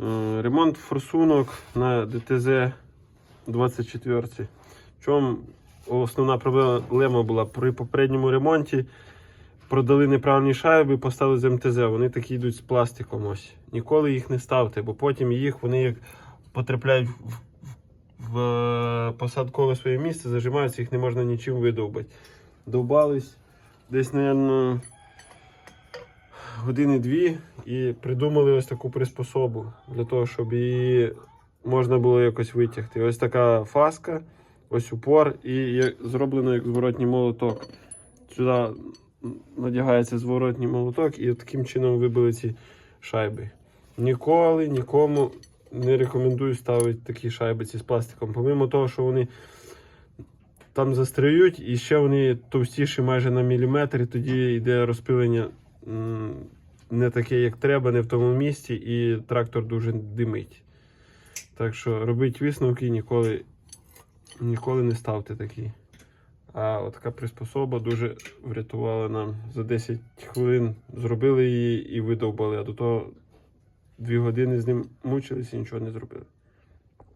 Е, Ремонт форсунок на ДТЗ 24. В чому основна проблема була при попередньому ремонті. Продали неправильні шайби, поставили з МТЗ. Вони такі йдуть з пластиком. Ось. Ніколи їх не ставте, бо потім їх вони як потрапляють в, в, в е, посадкове своє місце, зажимаються, їх не можна нічим видовбати. Довбались десь, мабуть, години-дві і придумали ось таку приспособу для того, щоб її можна було якось витягти. Ось така фаска, ось упор, і зроблено як зворотній молоток. Сюди надягається зворотній молоток, і таким чином вибили ці шайби. Ніколи нікому не рекомендую ставити такі шайбиці з пластиком. Помимо того, що вони там застряють, і ще вони товстіші майже на міліметр, і тоді йде розпилення не таке, як треба, не в тому місці, і трактор дуже димить. Так що робіть висновки, ніколи, ніколи не ставте такі. А от така приспособа дуже врятувала нам за 10 хвилин. Зробили її і видовбали, а до того 2 години з ним мучилися і нічого не зробили.